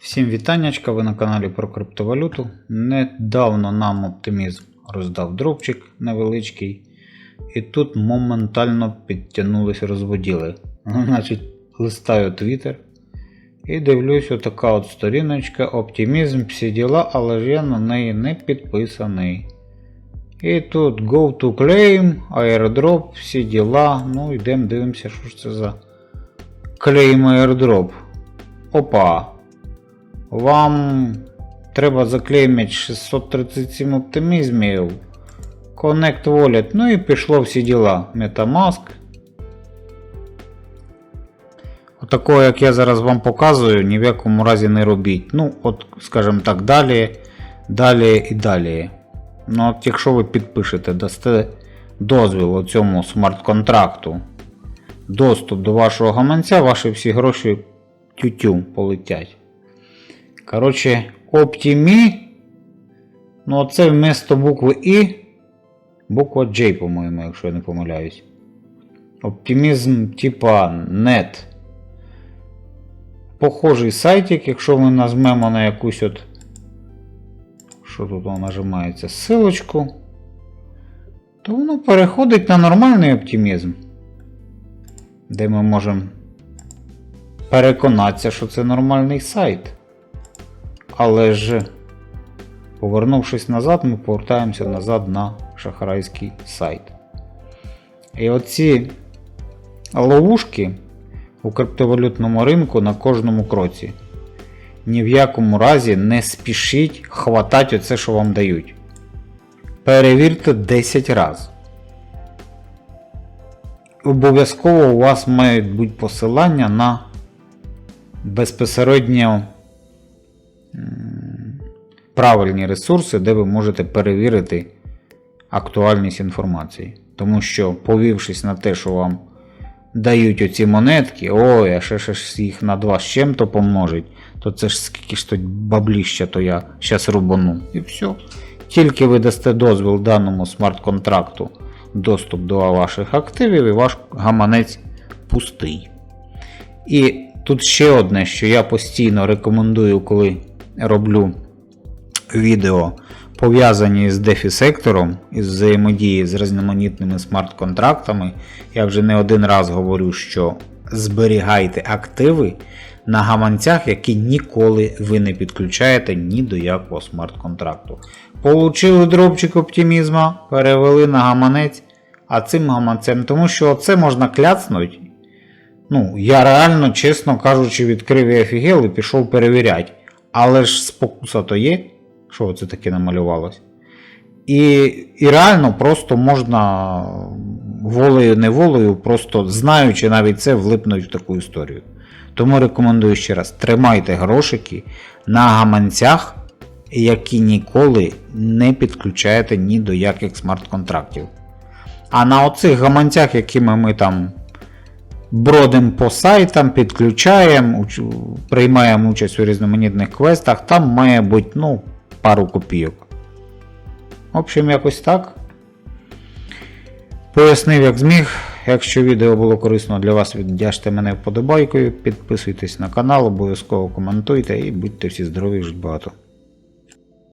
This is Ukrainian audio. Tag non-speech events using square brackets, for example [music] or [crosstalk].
Всім вітаннячка, ви на каналі про криптовалюту. Недавно нам оптимізм роздав дропчик невеличкий. І тут моментально підтягнулись розводіли. [laughs] Значить, листаю Twitter і дивлюсь, отака от сторіночка, оптимізм, всі діла, але ж я на неї не підписаний. І тут Go to Claim, airdrop, всі діла. Ну, йдемо дивимося, що ж це за Claim airdrop. Опа. Вам треба заклеймити 637 оптимізмів. Connect Wallet. Ну і пішло всі діла. Metamask. Отакого, як я зараз вам показую, ні в якому разі не робіть. Ну, от, скажімо так, далі, далі і далі. Ну, от якщо ви підпишете, дасте дозвіл цьому смарт-контракту, доступ до вашого гаманця, ваші всі гроші тютю полетять. Коротше, Optimi. Ну, це вмісто букви І. Буква J, по-моєму, якщо я не помиляюсь. Оптимізм типа net. Похожий сайтик, якщо ми нажмемо на якусь от. Що тут воно нажимається? Силочку. То воно переходить на нормальний оптимізм. Де ми можемо переконатися, що це нормальний сайт. Але ж, повернувшись назад, ми повертаємося назад на шахрайський сайт. І оці ловушки у криптовалютному ринку на кожному кроці. Ні в якому разі не спішіть хватати оце, що вам дають. Перевірте 10 разів. Обов'язково у вас мають бути посилання на безпосередньо правильні ресурси, де ви можете перевірити актуальність інформації. Тому що, повівшись на те, що вам дають оці монетки, ой, а ще, ж їх на два з чим-то помножить, то це ж скільки ж тут бабліща, то я щас рубану. І все. Тільки ви дасте дозвіл даному смарт-контракту доступ до ваших активів, і ваш гаманець пустий. І тут ще одне, що я постійно рекомендую, коли роблю відео пов'язані з дефі-сектором із взаємодії з різноманітними смарт-контрактами. Я вже не один раз говорю, що зберігайте активи на гаманцях, які ніколи ви не підключаєте ні до якого смарт-контракту. Получили дропчик оптимізма, перевели на гаманець, а цим гаманцем, тому що це можна кляцнути. Ну, я реально, чесно кажучи, відкрив і офігел і пішов перевіряти. Але ж спокуса то є, що це таке намалювалось. І, і реально просто можна волею неволею, просто знаючи навіть це, влипнути в таку історію. Тому рекомендую ще раз: тримайте грошики на гаманцях, які ніколи не підключаєте ні до яких смарт-контрактів. А на оцих гаманцях, якими ми там бродимо по сайтам, підключаємо, приймаємо участь у різноманітних квестах, там має бути ну, пару копійок. В общем, якось так. Пояснив, як зміг. Якщо відео було корисно для вас, віддячте мене вподобайкою, підписуйтесь на канал, обов'язково коментуйте і будьте всі здорові, жить багато.